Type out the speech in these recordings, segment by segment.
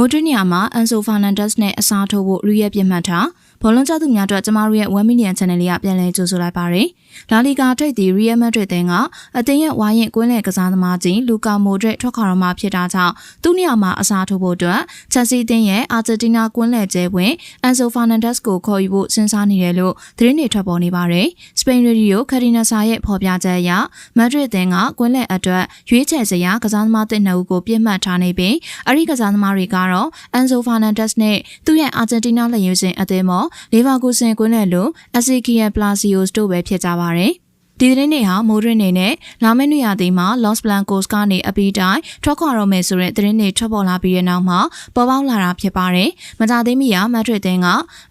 မိုဒရနီယာမှာအန်ဆိုဖာနန်ဒက်စ်နဲ့အစားထိုးဖို့ရည်ရပြစ်မှတ်ထား ဘောလုံးကျသူများအတွက်ကျမတို့ရဲ့1 million channel လေးကပြန်လည်ကြိုဆိုလိုက်ပါရယ်။လာလီဂါထိပ်သီး Real Madrid တင်ကအသင်းရဲ့ဝါရင်ကွင်းလယ်ကစားသမားကြီးလူကာမိုဒရစ်ထွက်ခွာတော့မှဖြစ်တာကြောင့်သူ့နေရာမှာအစားထိုးဖို့အတွက်ချက်စီတင်ရဲ့အာဂျင်တီနာကွင်းလယ်ကျဲဝင် Enzo Fernandez ကိုခေါ်ယူဖို့စဉ်းစားနေတယ်လို့သတင်းတွေထွက်ပေါ်နေပါရယ်။ Spain Radio Cadena ရဲ့ဖော်ပြချက်အရ Madrid တင်ကကွင်းလယ်အတွက်ရွေးချယ်စရာကစားသမားတစ်နှစ်ဦးကိုပြစ်မှတ်ထားနေပြီးအဲ့ဒီကစားသမားတွေကတော့ Enzo Fernandez နဲ့သူ့ရဲ့အာဂျင်တီနာလက်ရွေးစင်အသင်းမော်လီဗာပူးဆင်ကွင်းနဲ့လို့ Ezekiel Palacios တို့ပဲဖြစ်ကြပါတယ်။ ဒီသတင်းတွေဟာမိုဒရစ်နေနဲ့လာမယ့်နေ့ရာသီမှာ Los Blancos ကနေအပီတိုင်းထွက်ခွာတော့မယ်ဆိုတဲ့သတင်းတွေထွက်ပေါ်လာပြီးတဲ့နောက်မှာပေါ်ပေါက်လာတာဖြစ်ပါတယ်။မကြသေးမီကမက်ဒရစ်တင်းက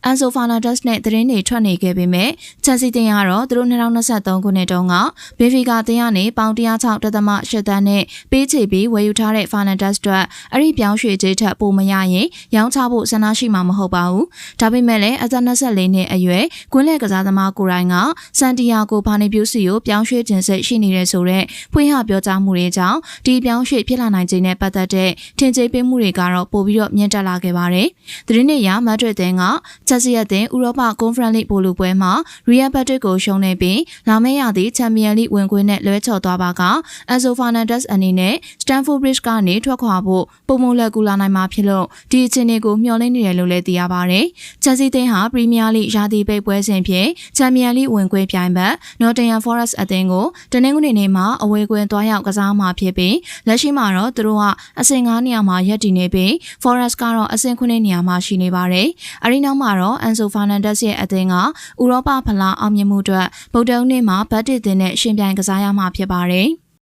Enzo Fernandez နဲ့သတင်းတွေထွက်နေခဲ့ပေမဲ့ချက်စီတင်းကတော့သူတို့2023ခုနှစ်တုန်းကဘီဖီကာတင်းကနေပေါင်106တသမ8တန်းနဲ့ပေးချေပြီးဝယ်ယူထားတဲ့ Fernandez အတွက်အဲ့ဒီပြောင်းရွှေ့ခြင်းထက်ပိုမရရင်ရောင်းချဖို့ဆန္ဒရှိမှာမဟုတ်ပါဘူး။ဒါပေမဲ့လည်းအသက်24နှစ်အရွယ်ကွင်းလက်ကစားသမားကိုရိုင်းကစန်တီယာဂိုဘာနေပြူစီကိုပြောင်းရွှေ့ခြင်းစိတ်ရှိနေတဲ့ဆိုတော့ဖွင့်ဟပြောကြားမှုတွေကြောင့်ဒီပြောင်းရွှေ့ဖြစ်လာနိုင်ခြင်းနဲ့ပတ်သက်တဲ့ထင်ကြေးပေးမှုတွေကတော့ပိုပြီးတော့မြင့်တက်လာခဲ့ပါတယ်။သတင်းတွေအရမက်ဒရစ်တင်ကချက်စီရက်တင်ဥရောပကွန်ဖရင့်လိပိုလူပွဲမှာရီယယ်ဘတ်တစ်ကိုရှုံးနေပြီးလာမယ့်ရာသီချန်ပီယံလိဝင်ခွင့်နဲ့လွဲချော်သွားပါကအန်ဆိုဖာနန်ဒက်စ်အနေနဲ့စတန်ဖို့ဘရစ်ကနေထွက်ခွာဖို့ပုံမလက်ကူလာနိုင်မှာဖြစ်လို့ဒီအခြေအနေကိုမျှော်လင့်နေတယ်လို့လည်းသိရပါတယ်။ချက်စီတင်ဟာပရီးမီးယားလိရာသီပိတ်ပွဲစဉ်ဖြင့်ချန်ပီယံလိဝင်ခွင့်ပြိုင်ဘက်နော်တင်ယန်ဖော်ရက်စ်အသင်းကိုတနင်္ဂနွေနေ့မှာအဝေးကွင်းသွားရောက်ကစားမှာဖြစ်ပြီးလက်ရှိမှာတော့သူတို့ကအဆင့်9နေရာမှာရပ်တည်နေပြီး Forest ကတော့အဆင့်9နေရာမှာရှိနေပါတယ်။အဲဒီနောက်မှာတော့ Enzo Fernandez ရဲ့အသင်းကဥရောပဖလားအောင်မြင်မှုအတွက်ဗုဒ္ဓဦးနေ့မှာဘတ်တစ်တင်နဲ့ရှင်ပြိုင်ကစားရမှာဖြစ်ပါတယ်။